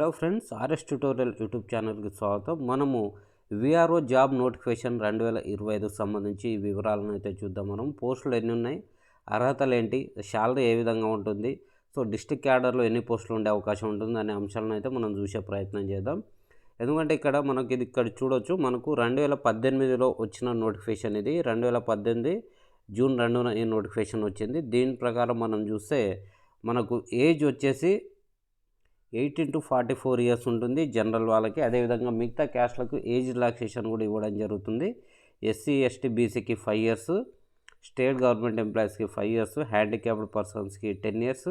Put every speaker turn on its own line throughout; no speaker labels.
Hello friends RS tutorial YouTube ఛానల్కి స్వాగతం. మనము విఆర్ఓ జాబ్ నోటిఫికేషన్ రెండు వేల ఇరవై ఐదుకు సంబంధించి వివరాలను అయితే చూద్దాం మనం. పోస్టులు ఎన్ని ఉన్నాయి? అర్హతలు ఏంటి? శాలరీ ఏ విధంగా ఉంటుంది? సో డిస్టిక్ క్యాడర్లో ఎన్ని పోస్టులు ఉండే అవకాశం ఉంటుంది అనే అంశాలను అయితే మనం చూసే ప్రయత్నం చేద్దాం. ఎందుకంటే ఇక్కడ మనకి ఇది ఇక్కడ చూడొచ్చు మనకు రెండు వేల పద్దెనిమిదిలో వచ్చిన నోటిఫికేషన్ ఇది. రెండు వేల పద్దెనిమిది జూన్ రెండున ఈ నోటిఫికేషన్ వచ్చింది. దీని ప్రకారం మనం చూస్తే మనకు ఏజ్ వచ్చేసి eighteen to forty four years ఉంటుంది జనరల్ వాళ్ళకి. అదేవిధంగా మిగతా క్యాస్ట్లకు ఏజ్ రిలాక్సేషన్ కూడా ఇవ్వడం జరుగుతుంది. ఎస్సీ ఎస్టీ బీసీకి ఫైవ్ ఇయర్స్ స్టేట్ గవర్నమెంట్ ఎంప్లాయీస్కి ఫైవ్ ఇయర్స్ హ్యాండిక్యాప్డ్ పర్సన్స్కి టెన్ ఇయర్స్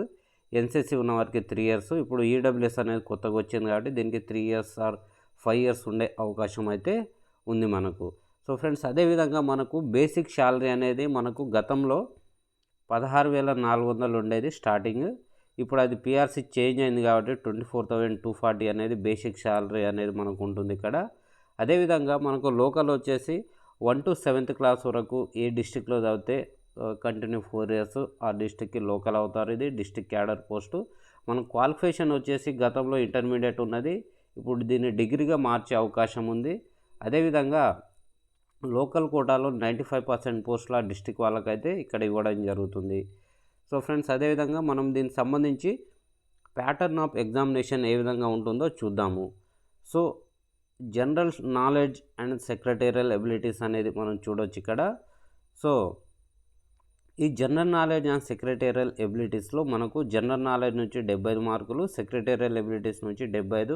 ఎన్సీసీ ఉన్న వారికి త్రీ ఇయర్స్. ఇప్పుడు ఈడబ్ల్యూఎస్ అనేది కొత్తగా వచ్చింది కాబట్టి దీనికి three years or five years ఉండే అవకాశం అయితే ఉంది మనకు. సో ఫ్రెండ్స్ అదేవిధంగా మనకు బేసిక్ శాలరీ అనేది మనకు గతంలో పదహారు వేల నాలుగు వందలు ఉండేది స్టార్టింగ్. ఇప్పుడు అది పిఆర్సీ చేంజ్ అయింది కాబట్టి twenty four thousand two forty అనేది బేసిక్ శాలరీ అనేది మనకు ఉంటుంది ఇక్కడ. అదేవిధంగా మనకు లోకల్ వచ్చేసి వన్ టు సెవెంత్ క్లాస్ వరకు ఏ డిస్టిక్లో చదివితే కంటిన్యూ ఫోర్ ఇయర్స్ ఆ డిస్టిక్కి లోకల్ అవుతారు. ఇది డిస్టిక్ క్యాడర్ పోస్టు మన క్వాలిఫికేషన్ వచ్చేసి గతంలో ఇంటర్మీడియట్ ఉన్నది. ఇప్పుడు దీన్ని డిగ్రీగా మార్చే అవకాశం ఉంది. అదేవిధంగా లోకల్ కోటాలో నైంటీ ఫైవ్ పర్సెంట్ పోస్టుల డిస్టిక్ వాళ్ళకైతే ఇక్కడ ఇవ్వడం జరుగుతుంది. సో ఫ్రెండ్స్ అదేవిధంగా మనం దీనికి సంబంధించి ప్యాటర్న్ ఆఫ్ ఎగ్జామినేషన్ ఏ విధంగా ఉంటుందో చూద్దాము. So general knowledge and secretarial abilities అనేది మనం చూడొచ్చు ఇక్కడ. సో ఈ జనరల్ నాలెడ్జ్ అండ్ సెక్రటేరియల్ ఎబిలిటీస్లో మనకు జనరల్ నాలెడ్జ్ నుంచి డెబ్బై ఐదు మార్కులు సెక్రటేరియల్ ఎబిలిటీస్ నుంచి డెబ్బై ఐదు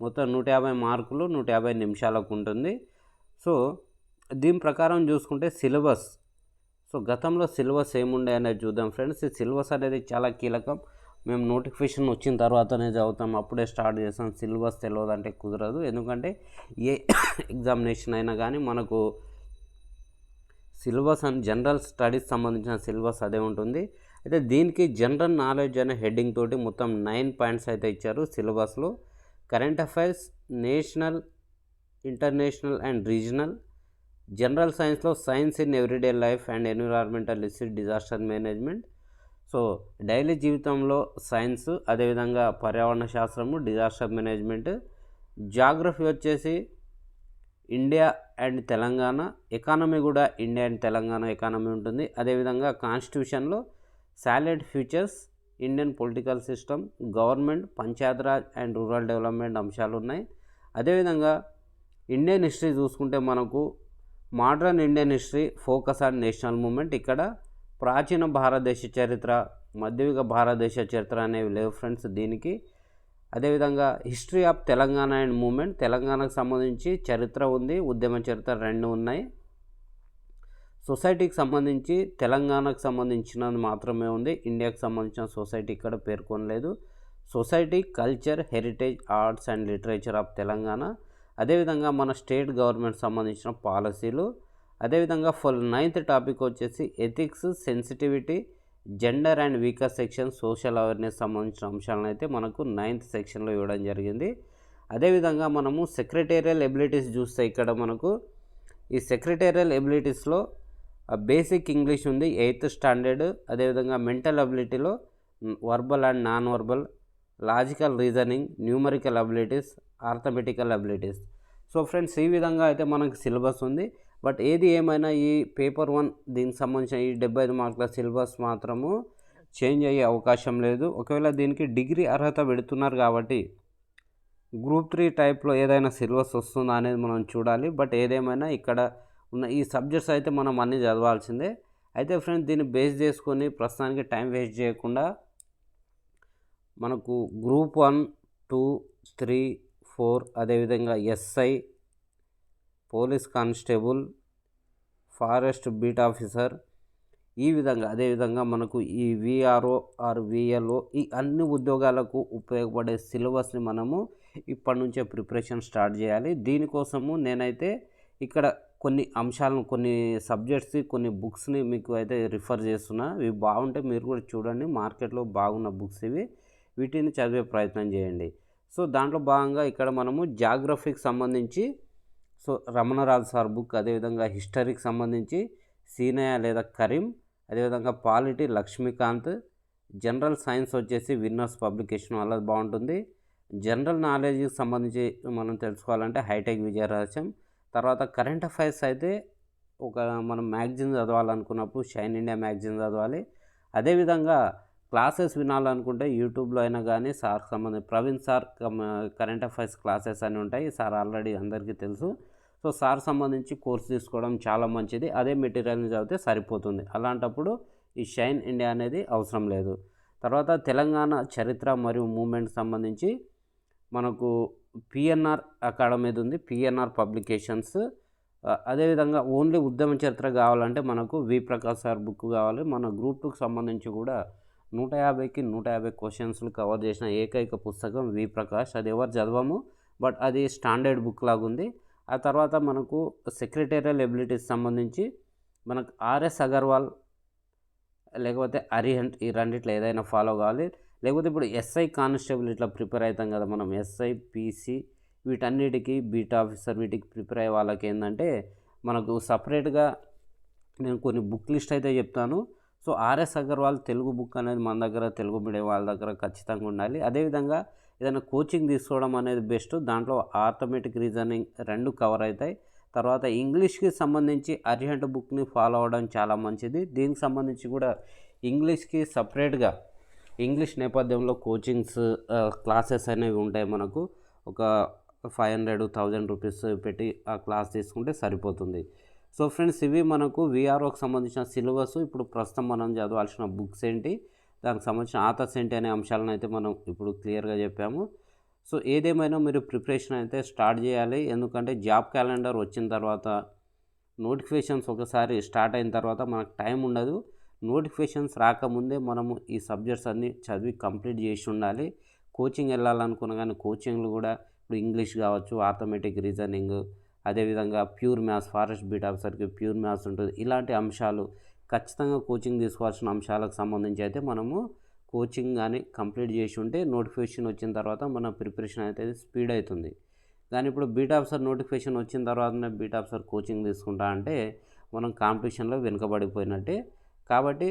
మొత్తం నూట యాభై మార్కులు నూట యాభై నిమిషాలకు ఉంటుంది. సో దీని ప్రకారం చూసుకుంటే సిలబస్ సో గతంలో సిలబస్ ఏముండే అనేది చూద్దాం ఫ్రెండ్స్. ఈ సిలబస్ అనేది చాలా కీలకం. మేము నోటిఫికేషన్ వచ్చిన తర్వాతనే చదువుతాం. అప్పుడే స్టార్ట్ చేస్తాం. సిలబస్ తెలియదు అంటే కుదరదు. ఎందుకంటే ఏ ఎగ్జామినేషన్ అయినా కానీ మనకు సిలబస్ అండ్ జనరల్ స్టడీస్ సంబంధించిన సిలబస్ అదే ఉంటుంది. అయితే దీనికి జనరల్ నాలెడ్జ్ అనే హెడ్డింగ్ తోటి మొత్తం నైన్ పాయింట్స్ అయితే ఇచ్చారు సిలబస్లో. Current affairs national international and regional. General సైన్స్లో science in everyday life and environmental లిసిడ్ disaster management. So daily జీవితంలో సైన్స్ అదేవిధంగా పర్యావరణ శాస్త్రము డిజాస్టర్ మేనేజ్మెంట్. జాగ్రఫీ వచ్చేసి ఇండియా అండ్ తెలంగాణ. ఎకానమీ కూడా ఇండియా అండ్ తెలంగాణ ఎకానమీ ఉంటుంది. అదేవిధంగా కాన్స్టిట్యూషన్లో salient features Indian political system government Panchayati Raj and rural development అంశాలు ఉన్నాయి. అదేవిధంగా ఇండియన్ హిస్టరీ చూసుకుంటే మనకు modern Indian history focus on national movement. ఇక్కడ ప్రాచీన భారతదేశ చరిత్ర మధ్యయుగ భారతదేశ చరిత్ర అనేవి లేవు ఫ్రెండ్స్ దీనికి. అదేవిధంగా history of Telangana and movement. తెలంగాణకు సంబంధించి చరిత్ర ఉంది ఉద్యమ చరిత్ర రెండు ఉన్నాయి. సొసైటీకి సంబంధించి తెలంగాణకు సంబంధించినది మాత్రమే ఉంది. ఇండియాకు సంబంధించిన సొసైటీ ఇక్కడ పేర్కొనలేదు. Society culture heritage arts and literature of Telangana. అదేవిధంగా మన స్టేట్ గవర్నమెంట్ సంబంధించిన పాలసీలు అదేవిధంగా ఫుల్ నైన్త్ టాపిక్ వచ్చేసి ethics sensitivity gender and weaker section social awareness సంబంధించిన అంశాలను అయితే మనకు నైన్త్ సెక్షన్లో ఇవ్వడం జరిగింది. అదేవిధంగా మనము సెక్రటేరియల్ ఎబిలిటీస్ చూస్తే ఇక్కడ మనకు ఈ సెక్రటేరియల్ ఎబిలిటీస్లో బేసిక్ ఇంగ్లీష్ ఉంది ఎయిత్ స్టాండర్డ్ అదేవిధంగా mental అబిలిటీలో verbal and non verbal logical reasoning numerical abilities arithmetical abilities. So friends ఈ విధంగా అయితే మనకు సిలబస్ ఉంది. బట్ ఏది ఏమైనా ఈ పేపర్ వన్ దీనికి సంబంధించిన ఈ డెబ్బై ఐదు మార్కుల సిలబస్ మాత్రము చేంజ్ అయ్యే అవకాశం లేదు. ఒకవేళ దీనికి డిగ్రీ అర్హత పెడుతున్నారు కాబట్టి గ్రూప్ త్రీ టైప్లో ఏదైనా సిలబస్ వస్తుందా అనేది మనం చూడాలి. బట్ ఏదేమైనా ఇక్కడ ఉన్న ఈ సబ్జెక్ట్స్ అయితే మనం అన్నీ చదవాల్సిందే. అయితే ఫ్రెండ్స్ దీన్ని బేస్ చేసుకొని ప్రస్తుతానికి టైం వేస్ట్ చేయకుండా మనకు group one two three four అదేవిధంగా SI police constable forest beat officer. ఈ విధంగా అదేవిధంగా మనకు ఈ విఆర్ఓ ఆర్ విఎల్ఓ ఈ అన్ని ఉద్యోగాలకు ఉపయోగపడే సిలబస్ని మనము ఇప్పటి నుంచే ప్రిపరేషన్ స్టార్ట్ చేయాలి. దీనికోసము నేనైతే ఇక్కడ కొన్ని అంశాలను కొన్ని సబ్జెక్ట్స్ కొన్ని బుక్స్ని మీకు అయితే రిఫర్ చేస్తున్నా. ఇవి బాగుంటే మీరు కూడా చూడండి. మార్కెట్లో బాగున్న బుక్స్ ఇవి. వీటిని చదివే ప్రయత్నం చేయండి. సో దాంట్లో భాగంగా ఇక్కడ మనము జాగ్రఫీకి సంబంధించి సో రమణరాజు సార్ బుక్ అదేవిధంగా హిస్టరీకి సంబంధించి సీనయ్య లేదా కరీం అదేవిధంగా పాలిటీ లక్ష్మీకాంత్ జనరల్ సైన్స్ వచ్చేసి విన్నర్స్ పబ్లికేషన్ వల్ల బాగుంటుంది. జనరల్ నాలెడ్జ్కి సంబంధించి మనం తెలుసుకోవాలంటే హైటెక్ విజయరహస్యం. తర్వాత కరెంట్ అఫైర్స్ అయితే ఒక మనం మ్యాగజైన్ చదవాలనుకున్నప్పుడు షైన్ ఇండియా మ్యాగజైన్ చదవాలి. అదేవిధంగా క్లాసెస్ వినాలనుకుంటే యూట్యూబ్లో అయినా కానీ సార్ సంబంధించి Praveen sir current affairs classes అని ఉంటాయి. సార్ ఆల్రెడీ అందరికీ తెలుసు. సో సార్ సంబంధించి కోర్స్ తీసుకోవడం చాలా మంచిది. అదే మెటీరియల్ని చదివితే సరిపోతుంది. అలాంటప్పుడు ఈ షైన్ ఇండియా అనేది అవసరం లేదు. తర్వాత తెలంగాణ చరిత్ర మరియు మూమెంట్ సంబంధించి మనకు పిఎన్ఆర్ అకాడమీది ఉంది. PNR publications. అదేవిధంగా ఓన్లీ ఉద్యమ చరిత్ర కావాలంటే మనకు వి ప్రకాష్ సార్ బుక్ కావాలి. మన గ్రూప్ టూకి సంబంధించి కూడా నూట యాభైకి నూట యాభై క్వశ్చన్స్లు కవర్ చేసిన ఏకైక పుస్తకం వి ప్రకాష్. అది ఎవరు చదవము? బట్ అది స్టాండర్డ్ బుక్ లాగా ఉంది ఆ తర్వాత మనకు సెక్రటేరియల్ ఎబిలిటీస్ సంబంధించి మనకు ఆర్ఎస్ అగర్వాల్ లేకపోతే అరిహంట్ ఈ రెండిట్లో ఏదైనా ఫాలో కావాలి. లేకపోతే ఇప్పుడు ఎస్ఐ కానిస్టేబుల్ ఇట్లా ప్రిపేర్ అవుతాం కదా మనం. ఎస్ఐ పీసీ వీటన్నిటికీ బీట్ ఆఫీసర్ వీటికి ప్రిపేర్ అయ్యే వాళ్ళకి ఏంటంటే మనకు సపరేట్గా నేను కొన్ని బుక్ లిస్ట్ అయితే చెప్తాను. So RS Agarwal Telugu book అనేది మన దగ్గర తెలుగు మీడియం వాళ్ళ దగ్గర ఖచ్చితంగా ఉండాలి. అదేవిధంగా ఏదైనా కోచింగ్ తీసుకోవడం అనేది బెస్ట్. దాంట్లో ఆర్థమెటిక్ రీజనింగ్ రెండు కవర్ అవుతాయి. తర్వాత ఇంగ్లీష్కి సంబంధించి అర్జెంట్ బుక్ని ఫాలో అవ్వడం చాలా మంచిది. దీనికి సంబంధించి కూడా ఇంగ్లీష్కి సపరేట్గా ఇంగ్లీష్ నేపథ్యంలో కోచింగ్స్ క్లాసెస్ అనేవి ఉంటాయి మనకు. ఒక ఫైవ్ హండ్రెడ్ థౌజండ్ రూపీస్ పెట్టి ఆ క్లాస్ తీసుకుంటే సరిపోతుంది. సో ఫ్రెండ్స్ ఇవి మనకు విఆర్ఓకి సంబంధించిన సిలబస్. ఇప్పుడు ప్రస్తుతం మనం చదవాల్సిన బుక్స్ ఏంటి దానికి సంబంధించిన ఆథర్స్ ఏంటి అనే అంశాలను అయితే మనం ఇప్పుడు క్లియర్గా చెప్పాము. సో ఏదేమైనా మీరు ప్రిపరేషన్ అయితే స్టార్ట్ చేయాలి. ఎందుకంటే జాబ్ క్యాలెండర్ వచ్చిన తర్వాత నోటిఫికేషన్స్ ఒకసారి స్టార్ట్ అయిన తర్వాత మనకు టైం ఉండదు. నోటిఫికేషన్స్ రాకముందే మనము ఈ సబ్జెక్ట్స్ అన్నీ చదివి కంప్లీట్ చేసి ఉండాలి. కోచింగ్ వెళ్ళాలనుకున్న కానీ కోచింగ్లు కూడా ఇప్పుడు ఇంగ్లీష్ కావచ్చు ఆథమెటిక్ రీజనింగ్ అదేవిధంగా ప్యూర్ మ్యాథ్స్ ఫారెస్ట్ బీట్ ఆఫీసర్కి ప్యూర్ మ్యాథ్స్ ఉంటుంది. ఇలాంటి అంశాలు ఖచ్చితంగా కోచింగ్ తీసుకోవాల్సిన అంశాలకు సంబంధించి అయితే మనము కోచింగ్ కానీ కంప్లీట్ చేసి ఉంటే నోటిఫికేషన్ వచ్చిన తర్వాత మన ప్రిపరేషన్ అయితే స్పీడ్ అవుతుంది. కానీ ఇప్పుడు బీట్ ఆఫీసర్ నోటిఫికేషన్ వచ్చిన తర్వాతనే బీట్ ఆఫీసర్ కోచింగ్ తీసుకుంటా అంటే మనం కాంపిటీషన్లో వెనుకబడిపోయినట్టే. కాబట్టి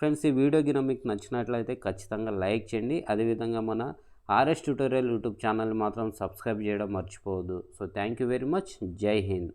ఫ్రెండ్స్ ఈ వీడియో గిన మీకు నచ్చినట్లయితే ఖచ్చితంగా లైక్ చేయండి. అదేవిధంగా మన ఆర్ఎస్ ట్యూటోరియల్ యూట్యూబ్ ఛానల్ మాత్రం సబ్స్క్రైబ్ చేయడం మర్చిపోవద్దు. So thank you very much. Jai Hind.